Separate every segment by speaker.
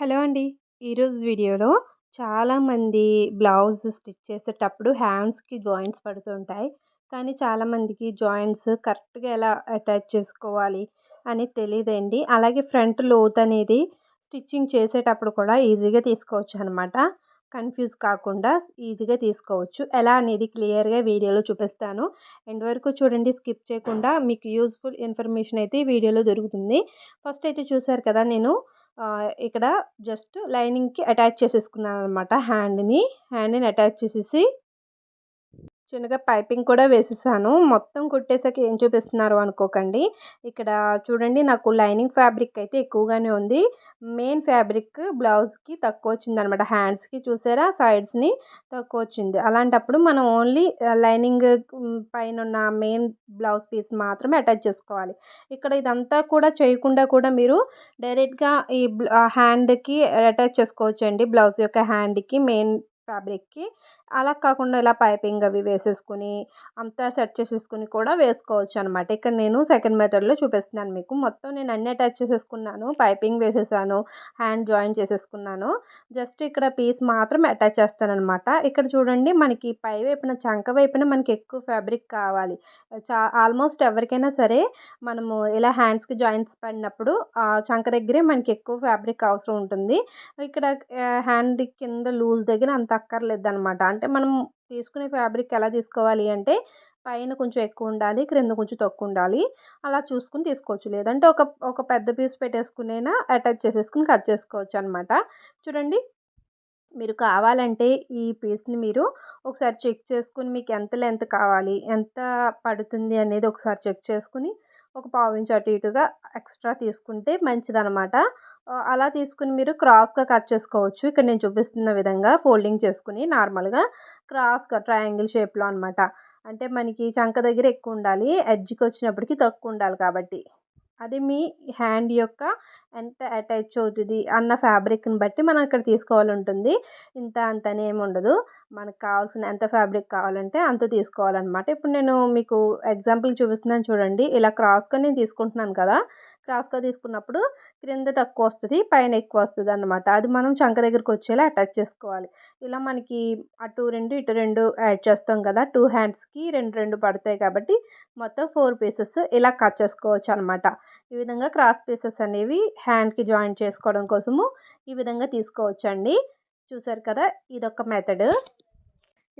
Speaker 1: Hello అండి. ఈరోజు వీడియోలో చాలామంది బ్లౌజ్ స్టిచ్ చేసేటప్పుడు హ్యాండ్స్కి జాయింట్స్ పడుతుంటాయి కానీ చాలామందికి జాయింట్స్ కరెక్ట్గా ఎలా అటాచ్ చేసుకోవాలి అని తెలియదండి అలాగే ఫ్రంట్ లోత్ అనేది స్టిచ్చింగ్ చేసేటప్పుడు కూడా ఈజీగా తీసుకోవచ్చు అనమాట కన్ఫ్యూజ్ కాకుండా ఈజీగా తీసుకోవచ్చు. ఎలా అనేది క్లియర్గా వీడియోలో చూపిస్తాను. ఎండ్ వరకు చూడండి స్కిప్ చేయకుండా మీకు యూస్ఫుల్ ఇన్ఫర్మేషన్ అయితే వీడియోలో దొరుకుతుంది. ఫస్ట్ అయితే చూసారు కదా నేను ఇక్కడ జస్ట్ లైనింగ్కి అటాచ్ చేసేసుకున్నాను అనమాట హ్యాండ్ని. హ్యాండ్ని అటాచ్ చేసేసి చిన్నగా పైపింగ్ కూడా వేసేసాను. మొత్తం కుట్టేసాక ఏం చూపిస్తున్నారు అనుకోకండి. ఇక్కడ చూడండి నాకు లైనింగ్ ఫ్యాబ్రిక్ అయితే ఎక్కువగానే ఉంది. మెయిన్ ఫ్యాబ్రిక్ బ్లౌజ్కి తక్కువ వచ్చింది అనమాట హ్యాండ్స్కి చూసారా? సైడ్స్ని తక్కువ వచ్చింది. అలాంటప్పుడు మనం ఓన్లీ లైనింగ్ పైన ఉన్న మెయిన్ బ్లౌజ్ పీస్ మాత్రమే అటాచ్ చేసుకోవాలి. ఇక్కడ ఇదంతా కూడా చేయకుండా కూడా మీరు డైరెక్ట్గా ఈ హ్యాండ్కి అటాచ్ చేసుకోవచ్చు అండి బ్లౌజ్ యొక్క హ్యాండ్కి మెయిన్ ఫ్యాబ్రిక్కి. అలా కాకుండా ఇలా పైపింగ్ అవి వేసేసుకుని అంతా సెట్ చేసేసుకుని కూడా వేసుకోవచ్చు అనమాట ఇక్కడ నేను సెకండ్ మెథడ్లో చూపిస్తున్నాను మీకు. మొత్తం నేను అన్ని అటాచ్ చేసేసుకున్నాను. పైపింగ్ వేసేసాను హ్యాండ్ జాయిన్ చేసేసుకున్నాను. జస్ట్ ఇక్కడ పీస్ మాత్రం అటాచ్ చేస్తాను అనమాట ఇక్కడ చూడండి మనకి పై వైపున చంక వైపున మనకి ఎక్కువ ఫ్యాబ్రిక్ కావాలి. చా ఆల్మోస్ట్ ఎవరికైనా సరే మనము ఇలా హ్యాండ్స్కి జాయింట్స్ పడినప్పుడు చంక దగ్గరే మనకి ఎక్కువ ఫ్యాబ్రిక్ అవసరం ఉంటుంది. ఇక్కడ హ్యాండ్ కింద లూజ్ దగ్గర అంత అక్కర్లేదు అనమాట అంటే మనం తీసుకునే ఫ్యాబ్రిక్ ఎలా తీసుకోవాలి అంటే పైన కొంచెం ఎక్కువ ఉండాలి క్రింద కొంచెం తక్కువ ఉండాలి. అలా చూసుకుని తీసుకోవచ్చు. లేదంటే ఒక ఒక పెద్ద పీస్ పెట్టేసుకునైనా అటాచ్ చేసేసుకుని కట్ చేసుకోవచ్చు అనమాట చూడండి. మీరు కావాలంటే ఈ పీస్ని మీరు ఒకసారి చెక్ చేసుకుని మీకు ఎంత లెంత్ కావాలి ఎంత పడుతుంది అనేది ఒకసారి చెక్ చేసుకుని ఒక పావు ఇంచు అటు ఇటుగా ఎక్స్ట్రా తీసుకుంటే మంచిదనమాట అలా తీసుకుని మీరు క్రాస్గా కట్ చేసుకోవచ్చు. ఇక్కడ నేను చూపిస్తున్న విధంగా ఫోల్డింగ్ చేసుకుని నార్మల్గా క్రాస్గా ట్రయాంగిల్ షేప్లో అనమాట అంటే మనకి చంక దగ్గర ఎక్కువ ఉండాలి ఎడ్జ్కి వచ్చినప్పటికి తక్కువ ఉండాలి కాబట్టి. అది మీ హ్యాండ్ యొక్క ఎంత అటాచ్ అవుతుంది అన్న ఫ్యాబ్రిక్ని బట్టి మనం ఇక్కడ తీసుకోవాలి ఉంటుంది ఇంత అంతనే ఏమి ఉండదు. మనకు కావాల్సిన ఎంత ఫ్యాబ్రిక్ కావాలంటే అంత తీసుకోవాలన్నమాట. ఇప్పుడు నేను మీకు ఎగ్జాంపుల్ చూపిస్తున్నాను చూడండి. ఇలా క్రాస్గా నేను తీసుకుంటున్నాను కదా. క్రాస్గా తీసుకున్నప్పుడు క్రింద తక్కువ వస్తుంది పైన ఎక్కువ వస్తుంది అనమాట అది మనం చంక దగ్గరికి వచ్చేలా అటాచ్ చేసుకోవాలి. ఇలా మనకి అటు రెండు ఇటు రెండు యాడ్ చేస్తాం కదా. టూ హ్యాండ్స్కి రెండు రెండు పడతాయి కాబట్టి మొత్తం ఫోర్ పీసెస్ ఇలా కట్ చేసుకోవచ్చు అనమాట ఈ విధంగా క్రాస్ పీసెస్ అనేవి హ్యాండ్కి జాయిన్ చేసుకోవడం కోసము ఈ విధంగా తీసుకోవచ్చండి. చూసారు కదా ఇదొక మెథడ్.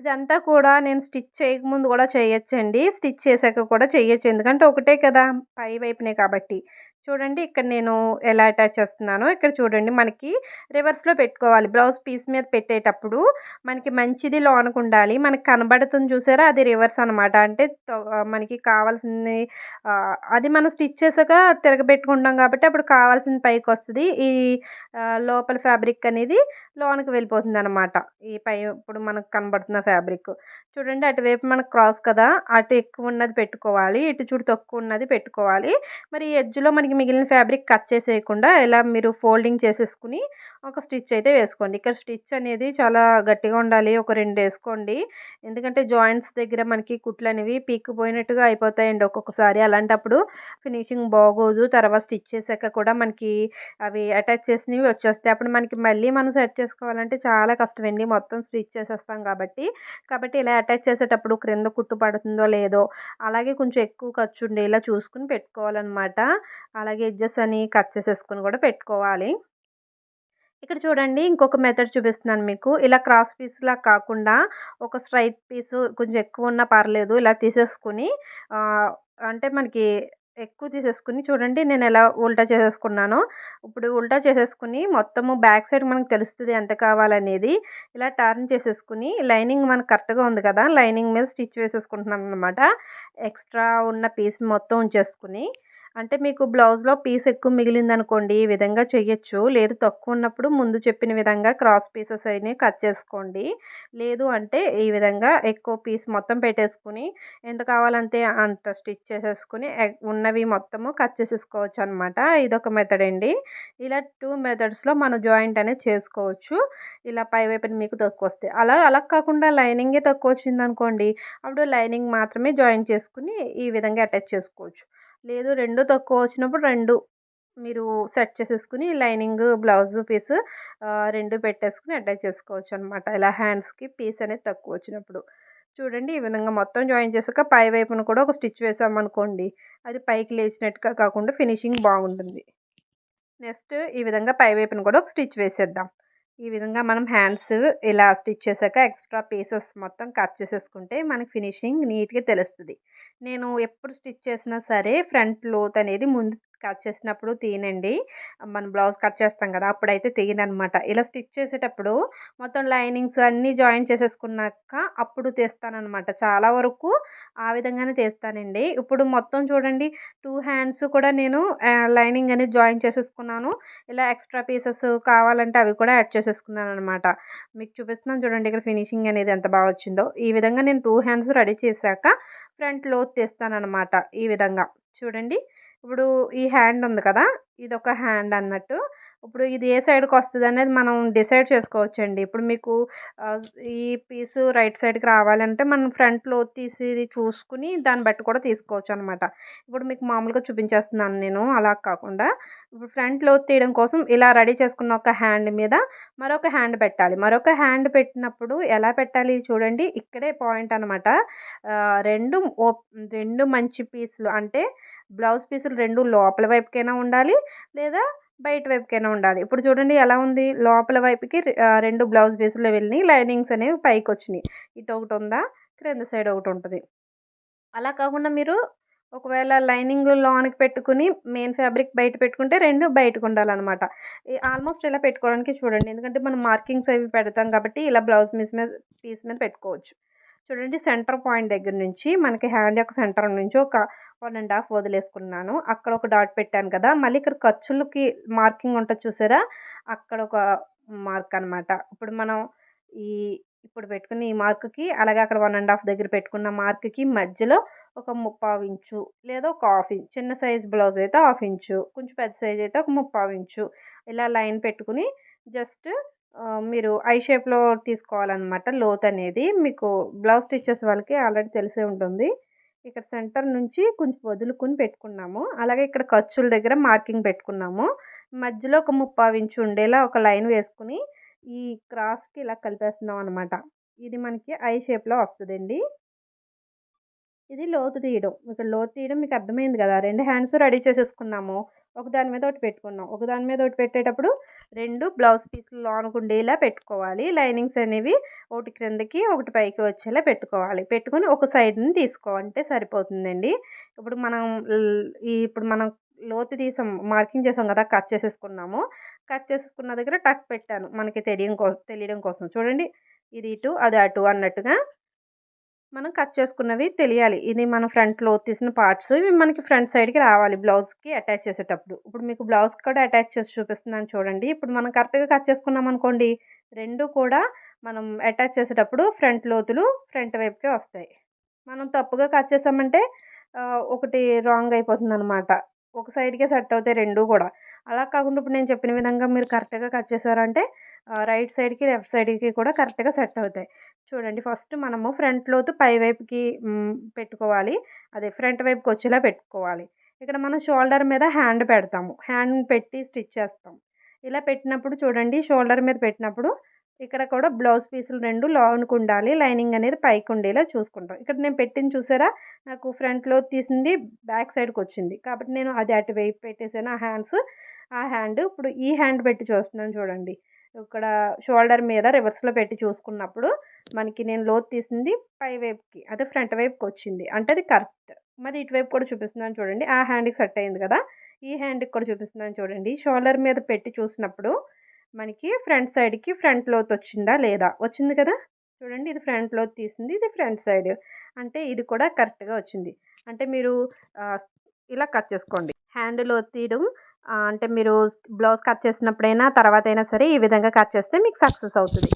Speaker 1: ఇదంతా కూడా నేను స్టిచ్ చేయకముందు కూడా చేయొచ్చండి. స్టిచ్ చేశాక కూడా చేయొచ్చు. ఎందుకంటే ఒకటే కదా పై వైపునే కాబట్టి. చూడండి ఇక్కడ నేను ఎలా అటాచ్ చేస్తున్నానో ఇక్కడ చూడండి మనకి రివర్స్లో పెట్టుకోవాలి. బ్లౌజ్ పీస్ మీద పెట్టేటప్పుడు మనకి మంచిది లోనకు ఉండాలి. మనకి కనబడుతుంది చూసారా అది రివర్స్ అనమాట అంటే మనకి కావాల్సింది అది మనం స్టిచ్ చేసాక తిరగబెట్టుకుంటాం కాబట్టి అప్పుడు కావాల్సింది పైకి వస్తుంది. ఈ లోపల ఫ్యాబ్రిక్ అనేది లోనికి వెళ్ళిపోతుంది అనమాట ఈ పై ఇప్పుడు మనకు కనబడుతున్న ఫ్యాబ్రిక్. చూడండి అటువైపు మనకు క్రాస్ కదా అటు ఎక్కువ ఉన్నది పెట్టుకోవాలి ఇటు చూడు తక్కువ ఉన్నది పెట్టుకోవాలి. మరి ఈ ఎడ్జ్లో మనకి మిగిలిన ఫ్యాబ్రిక్ కట్ చేసేయకుండా ఇలా మీరు ఫోల్డింగ్ చేసేసుకుని ఒక స్టిచ్ అయితే వేసుకోండి. ఇక్కడ స్టిచ్ అనేది చాలా గట్టిగా ఉండాలి ఒక రెండు వేసుకోండి. ఎందుకంటే జాయింట్స్ దగ్గర మనకి కుట్లు అనేవి పీక్కుపోయినట్టుగా అయిపోతాయండి ఒక్కొక్కసారి. అలాంటప్పుడు ఫినిషింగ్ బాగోదు తర్వాత స్టిచ్ చేశాక కూడా మనకి అవి అటాచ్ చేసినవి వచ్చేస్తాయి. అప్పుడు మనకి మళ్ళీ మనం సెట్ చేసుకోవాలంటే చాలా కష్టమండి. మొత్తం స్టిచ్ చేసేస్తాం కాబట్టి. కాబట్టి ఇలా అటాచ్ చేసేటప్పుడు క్రింద కుట్టు పడుతుందో లేదో అలాగే కొంచెం ఎక్కువ ఖర్చు ఉండేలా చూసుకుని పెట్టుకోవాలన్నమాట. అలాగే ఎడ్జెస్ అని కట్ చేసేసుకుని కూడా పెట్టుకోవాలి. ఇక్కడ చూడండి ఇంకొక మెథడ్ చూపిస్తున్నాను మీకు. ఇలా క్రాస్ పీస్లా కాకుండా ఒక స్ట్రైట్ పీసు కొంచెం ఎక్కువ ఉన్నా పర్లేదు ఇలా తీసేసుకుని అంటే మనకి ఎక్కువ తీసేసుకుని చూడండి నేను ఎలా ఉల్టా చేసేసుకున్నానో. ఇప్పుడు ఉల్టా చేసేసుకుని మొత్తము బ్యాక్ సైడ్ మనకు తెలుస్తుంది ఎంత కావాలనేది. ఇలా టర్న్ చేసేసుకుని లైనింగ్ మనకు కరెక్ట్గా ఉంది కదా లైనింగ్ మీద స్టిచ్ వేసేసుకుంటున్నాను అనమాట ఎక్స్ట్రా ఉన్న పీస్ మొత్తం ఉంచేసుకుని అంటే మీకు బ్లౌజ్లో పీస్ ఎక్కువ మిగిలింది అనుకోండి ఈ విధంగా చేయొచ్చు లేదు తక్కువ ఉన్నప్పుడు ముందు చెప్పిన విధంగా క్రాస్ పీసెస్ అయినవి కట్ చేసుకోండి. లేదు అంటే ఈ విధంగా ఎక్కువ పీస్ మొత్తం పెట్టేసుకుని ఎంత కావాలంటే అంత స్టిచ్ చేసేసుకుని ఉన్నవి మొత్తము కట్ చేసేసుకోవచ్చు అనమాట ఇదొక మెథడ్ అండి. ఇలా టూ మెథడ్స్లో మనం జాయింట్ అనేది చేసుకోవచ్చు. ఇలా పై వైపున మీకు తక్కువ వస్తాయి అలా అలా కాకుండా లైనింగే తక్కువ వచ్చింది అనుకోండి అప్పుడు లైనింగ్ మాత్రమే జాయిన్ చేసుకుని ఈ విధంగా అటాచ్ చేసుకోవచ్చు. లేదు రెండు తక్కువ వచ్చినప్పుడు రెండు. మీరు సెట్ చేసేసుకుని లైనింగ్ బ్లౌజ్ పీస్ రెండు పెట్టేసుకుని అటాచ్ చేసుకోవచ్చు అనమాట ఇలా హ్యాండ్స్కి పీస్ అనేది తక్కువ వచ్చినప్పుడు. చూడండి ఈ విధంగా మొత్తం జాయిన్ చేసాక పై వైపున కూడా ఒక స్టిచ్ వేసామనుకోండి అది పైకి లేచినట్టుగా కాకుండా ఫినిషింగ్ బాగుంటుంది. నెక్స్ట్ ఈ విధంగా పై వైపున కూడా ఒక స్టిచ్ వేసేద్దాం. ఈ విధంగా మనం హ్యాండ్స్ ఇలా స్టిచ్ చేశాక ఎక్స్ట్రా పీసెస్ మొత్తం కట్ చేసేసుకుంటే మనకి ఫినిషింగ్ నీట్గా తెలుస్తుంది. నేను ఎప్పుడు స్టిచ్ చేసినా సరే ఫ్రంట్ లోత్ అనేది ముందు కట్ చేసినప్పుడు తీయనండి మనం బ్లౌజ్ కట్ చేస్తాం కదా అప్పుడైతే తీయనమాట ఇలా స్టిచ్ చేసేటప్పుడు మొత్తం లైనింగ్స్ అన్నీ జాయిన్ చేసేసుకున్నాక అప్పుడు తీస్తానమాట చాలా వరకు ఆ విధంగానే తీస్తానండి. ఇప్పుడు మొత్తం చూడండి టూ హ్యాండ్స్ కూడా నేను లైనింగ్ అనేది జాయిన్ చేసేసుకున్నాను. ఇలా ఎక్స్ట్రా పీసెస్ కావాలంటే అవి కూడా యాడ్ చేసేసుకున్నాను అనమాట మీకు చూపిస్తున్నాను చూడండి ఇక్కడ ఫినిషింగ్ అనేది ఎంత బాగా వచ్చిందో. ఈ విధంగా నేను టూ హ్యాండ్స్ రెడీ చేశాక ఫ్రంట్ లోత్ తీస్తానమాట ఈ విధంగా చూడండి. ఇప్పుడు ఈ హ్యాండ్ ఉంది కదా ఇది ఒక హ్యాండ్ అన్నట్టు. ఇప్పుడు ఇది ఏ సైడ్కి వస్తుంది అనేది మనం డిసైడ్ చేసుకోవచ్చండి. ఇప్పుడు మీకు ఈ పీస్ రైట్ సైడ్కి రావాలంటే మనం ఫ్రంట్లో తీసి చూసుకుని దాన్ని బట్టి కూడా తీసుకోవచ్చు అనమాట ఇప్పుడు మీకు మామూలుగా చూపించేస్తున్నాను నేను అలా కాకుండా. ఇప్పుడు ఫ్రంట్ లోత్ తీయడం కోసం ఇలా రెడీ చేసుకున్న ఒక హ్యాండ్ మీద మరొక హ్యాండ్ పెట్టాలి. మరొక హ్యాండ్ పెట్టినప్పుడు ఎలా పెట్టాలి చూడండి. ఇక్కడే పాయింట్ అనమాట రెండు రెండు మంచి పీసులు అంటే బ్లౌజ్ పీసులు రెండు లోపల వైపుకైనా ఉండాలి లేదా బయట వైపుకైనా ఉండాలి. ఇప్పుడు చూడండి ఎలా ఉంది. లోపల వైపుకి రెండు బ్లౌజ్ పీసులు వెళ్ళినాయి. లైనింగ్స్ అనేవి పైకి వచ్చినాయి ఇటు ఒకటి ఉందా? క్రింద సైడ్ ఒకటి ఉంటుంది. అలా కాకుండా మీరు ఒకవేళ లైనింగ్ లోనికి పెట్టుకుని మెయిన్ ఫ్యాబ్రిక్ బయట పెట్టుకుంటే రెండు బయటకు ఉండాలన్నమాట. ఆల్మోస్ట్ ఇలా పెట్టుకోవడానికి చూడండి. ఎందుకంటే మనం మార్కింగ్స్ అవి పెడతాం కాబట్టి ఇలా బ్లౌజ్ పీస్ మీద పీస్ మీద పెట్టుకోవచ్చు. చూడండి సెంటర్ పాయింట్ దగ్గర నుంచి మనకి హ్యాండ్ యొక్క సెంటర్ నుంచి ఒక వన్ అండ్ హాఫ్ వదిలేసుకున్నాను. అక్కడ ఒక డాట్ పెట్టాను కదా మళ్ళీ ఇక్కడ ఖర్చులకి మార్కింగ్ ఉంటుంది చూసారా? అక్కడ ఒక మార్క్ అనమాట ఇప్పుడు మనం ఈ ఇప్పుడు పెట్టుకున్న ఈ మార్క్కి అలాగే అక్కడ వన్ అండ్ హాఫ్ దగ్గర పెట్టుకున్న మార్క్కి మధ్యలో ఒక ముప్పావు ఇంచు లేదా ఒక హాఫ్ ఇంచు చిన్న సైజ్ బ్లౌజ్ అయితే హాఫ్ ఇంచు కొంచెం పెద్ద సైజ్ అయితే ఒక ముప్పావు ఇంచు. ఇలా లైన్ పెట్టుకుని జస్ట్ మీరు ఐ షేప్లో తీసుకోవాలన్నమాట లోత్ అనేది. మీకు బ్లౌజ్ స్టిచెస్ వాళ్ళకి ఆల్రెడీ తెలిసే ఉంటుంది. ఇక్కడ సెంటర్ నుంచి కొంచెం వదులుకుని పెట్టుకున్నాము. అలాగే ఇక్కడ ఖర్చుల దగ్గర మార్కింగ్ పెట్టుకున్నాము. మధ్యలో ఒక ముప్పావు ఇంచు ఉండేలా ఒక లైన్ వేసుకుని ఈ క్రాస్కి ఇలా కలిపేస్తున్నాం అనమాట ఇది మనకి ఐ షేప్లో వస్తుందండి. ఇది లోతు తీయడం. ఇక్కడ లోతు తీయడం మీకు అర్థమైంది కదా. రెండు హ్యాండ్స్ రెడీ చేసేసుకున్నాము. ఒక దాని మీద ఒకటి పెట్టుకున్నాం. ఒక దాని మీద ఒకటి పెట్టేటప్పుడు రెండు బ్లౌజ్ పీసులు లోనుకుండేలా పెట్టుకోవాలి. లైనింగ్స్ అనేవి ఒకటి క్రిందకి ఒకటి పైకి వచ్చేలా పెట్టుకోవాలి. పెట్టుకొని ఒక సైడ్ని తీసుకోవాలంటే సరిపోతుందండి. ఇప్పుడు మనం ఈ ఇప్పుడు మనం లోతు తీసాం మార్కింగ్ చేసాం కదా కట్ చేసేసుకున్నాము. కట్ చేసుకున్న దగ్గర టక్ పెట్టాను. మనకి తెలియడం కోసం తెలియడం కోసం. చూడండి. ఇది ఇటు అది అటు అన్నట్టుగా మనం కట్ చేసుకున్నవి తెలియాలి. ఇది మన ఫ్రంట్లో తీసిన పార్ట్స్. ఇవి మనకి ఫ్రంట్ సైడ్కి రావాలి బ్లౌజ్కి అటాచ్ చేసేటప్పుడు. ఇప్పుడు మీకు బ్లౌజ్ కూడా అటాచ్ చేసి చూపిస్తున్నాను చూడండి. ఇప్పుడు మనం కరెక్ట్గా కట్ చేసుకున్నాం అనుకోండి రెండు కూడా మనం అటాచ్ చేసేటప్పుడు ఫ్రంట్ లోతులు ఫ్రంట్ వైపుకే వస్తాయి. మనం తప్పుగా కట్ చేసామంటే ఒకటి రాంగ్ అయిపోతుంది అనమాట ఒక సైడ్కే సెట్ అవుతాయి రెండు కూడా. అలా కాకుండా ఇప్పుడు నేను చెప్పిన విధంగా మీరు కరెక్ట్గా కట్ చేసారంటే రైట్ సైడ్కి లెఫ్ట్ సైడ్కి కూడా కరెక్ట్గా సెట్ అవుతాయి. చూడండి. ఫస్ట్ మనము ఫ్రంట్ లోతు పై వైపుకి పెట్టుకోవాలి. అదే ఫ్రంట్ వైపుకి వచ్చేలా పెట్టుకోవాలి. ఇక్కడ మనం షోల్డర్ మీద హ్యాండ్ పెడతాము. హ్యాండ్ పెట్టి స్టిచ్ చేస్తాం. ఇలా పెట్టినప్పుడు చూడండి షోల్డర్ మీద పెట్టినప్పుడు ఇక్కడ కూడా బ్లౌజ్ పీసులు రెండు లోనికి ఉండాలి. లైనింగ్ అనేది పైకి ఉండేలా చూసుకుంటాం. ఇక్కడ నేను పెట్టింది చూసారా? నాకు ఫ్రంట్లో తీసింది బ్యాక్ సైడ్కి వచ్చింది. కాబట్టి నేను అది అటు వైపు పెట్టేసాను ఆ హ్యాండ్స్ ఆ హ్యాండ్. ఇప్పుడు ఈ హ్యాండ్ పెట్టి చూస్తున్నాను చూడండి. ఇక్కడ షోల్డర్ మీద రివర్స్లో పెట్టి చూసుకున్నప్పుడు మనకి నేను లోతు తీసింది పై వైపుకి అదే ఫ్రంట్ వైపుకి వచ్చింది అంటే అది కరెక్ట్. మరి ఇటువైపు కూడా చూపిస్తున్నాను చూడండి. ఆ హ్యాండ్కి సెట్ అయింది కదా. ఈ హ్యాండ్కి కూడా చూపిస్తున్నాను చూడండి. షోల్డర్ మీద పెట్టి చూసినప్పుడు మనకి ఫ్రంట్ సైడ్కి ఫ్రంట్ లోత్ వచ్చిందా లేదా? వచ్చింది కదా. చూడండి. ఇది ఫ్రంట్ లోత్ తీసింది. ఇది ఫ్రంట్ సైడ్. అంటే ఇది కూడా కరెక్ట్గా వచ్చింది. అంటే మీరు ఇలా కట్ చేసుకోండి. హ్యాండ్ లోత్ తీయడం అంటే మీరు బ్లౌజ్ కట్ చేసినప్పుడైనా తర్వాత అయినా సరే ఈ విధంగా కట్ చేస్తే మీకు సక్సెస్ అవుతుంది.